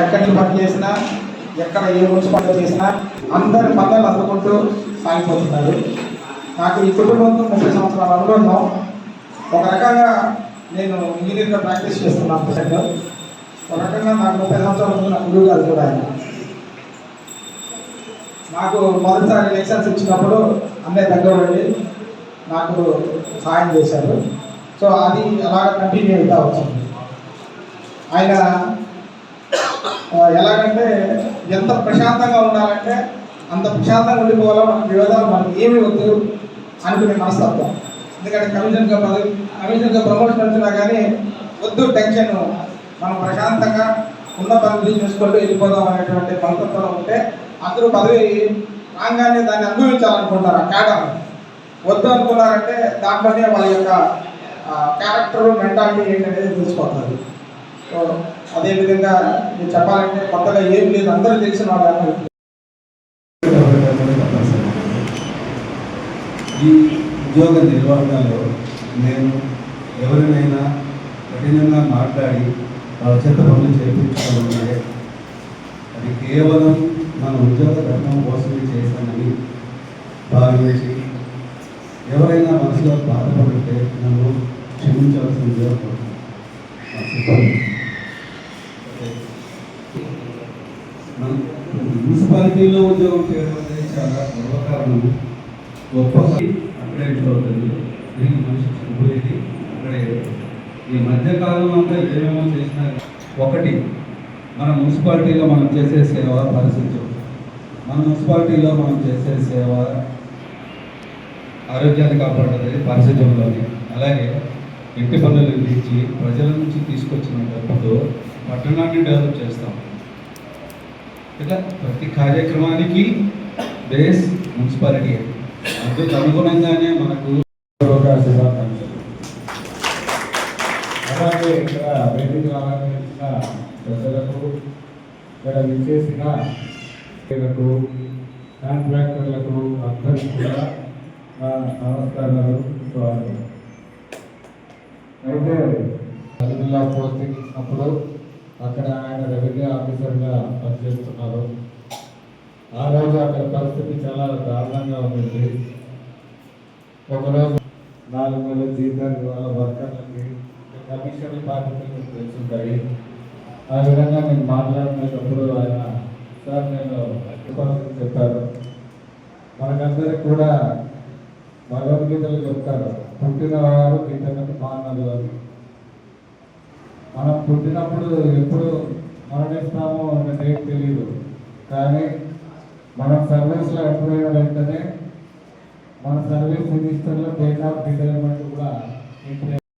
ఎక్కడి పని చేసినా ఎక్కడ ఏ మున్సిపాలిటీ చేసినా అందరి పనులు అందుకుంటూ సాగిపోతున్నారు. నాకు ఈ కుటుంబంతో ముప్పై సంవత్సరాల అనుభవం ఒక రకంగా నేను ఇంజనీర్గా ప్రాక్టీస్ చేస్తున్నాను ప్రజెంట్ ఒక రకంగా నాకు ముప్పై సంవత్సరాల ముందు నా గురువు గారు కూడా ఆయన. నాకు మొదటిసారి లెక్చర్స్ ఇచ్చినప్పుడు అన్నయ్య దగ్గర వెళ్ళి నాకు సహాయం చేశారు. సో అది అలా కంటిన్యూ అవుతా వచ్చింది. ఆయన ఎలాగంటే ఎంత ప్రశాంతంగా ఉండాలంటే అంత ప్రశాంతంగా ఉండిపోవాలో మన వివాదాలు మనకి ఏమి వద్దు అనుకునే మనస్తత్వం. ఎందుకంటే కమిషన్గా పదవి కమిషన్గా ప్రమోషన్ వచ్చినా కానీ వద్దు టెన్షన్. మనం ప్రశాంతంగా ఉన్న పనులు చేసుకుంటూ వెళ్ళిపోదాం అనేటువంటి మనస్తత్వంలో ఉంటే అందరూ పదవి రాగానే దాన్ని అనుభవించాలనుకుంటారు ఆ కేటర్ వద్దు అనుకున్నారంటే దాంట్లోనే వాళ్ళ యొక్క క్యారెక్టర్ మెంటాలిటీ ఏంటనేది తెలిసిపోతుంది. సో అదేవిధంగా నేను చెప్పాలంటే కొత్తగా ఏం లేదు అందరూ తెలిసిన వాళ్ళు ఈ ఉద్యోగ నిర్వహణలో నేను ఎవరినైనా కఠినంగా మాట్లాడి వాళ్ళ చేత పనులు చేయించుకోవాలంటే అది కేవలం మన ఉద్యోగ ధర్మం కోసమే చేశానని భావించి ఎవరైనా మనసులో బాధపడితే నన్ను క్షమించవలసిందిగా కోరుతున్నాను. నా సిబ్బంది. మన మున్సిపాలిటీలో ఉద్యోగం చేయడం అనేది చాలా గర్వకారణం. గొప్ప పని అక్కడే ఇంట్లో అవుతుంది దీనికి మనిషి చనిపోయేది అక్కడే. ఈ మధ్యకాలం అంతా ఏమేమో చేసినా ఒకటి మన మున్సిపాలిటీలో మనం చేసే సేవ పరిస్థితులు మన మున్సిపాలిటీలో మనం చేసే సేవ ఆరోగ్యాన్ని కాపాడుతుంది పరిశుభ్రంలోని అలాగే ఇంటి పనులు ఇచ్చి ప్రజల నుంచి తీసుకొచ్చిన డబ్బుతో పట్టణాన్ని డెవలప్ చేస్తాం. ఇట్లా ప్రతి కార్యక్రమానికి బేస్ మున్సిపాలిటీ. అందుకు అనుగుణంగానే మనకు అలాగే ఇక్కడ వేదిక అలంకరించిన ప్రజలకు ఇక్కడ విచ్చేసిన కాంట్రాక్టర్లకు అందరికీ కూడా నా నమస్కారాలు స్వాగతం. అయితే అల్లుల్లా పోస్టింగ్ ఇచ్చినప్పుడు అక్కడ ఆయన రెవెన్యూ ఆఫీసర్గా పనిచేస్తున్నారు. ఆ రోజు అక్కడ పరిస్థితి చాలా దారుణంగా ఉంది ఒకరోజు నాలుగు నెలల జీతాలు వాళ్ళ వర్కర్లకి కమిషన్ బాధ్యతలు తెలుసుంటాయి ఆ విధంగా నేను మాట్లాడినప్పుడు ఆయన సార్ నేను చెప్పారు మనకందరికి కూడా భగవద్గీతలు చెప్తారు. పుట్టినవారు గిట్టనని మానవులు అని. మనం పుట్టినప్పుడు ఎప్పుడు మరణిస్తామో అన్న డేట్ తెలియదు కానీ మనం సర్వీస్లో ఎంటర్ వెంటనే మన సర్వీస్ మినిస్టర్లో డేట్ ఆఫ్ రిటైర్మెంట్ కూడా ఎంట్రీ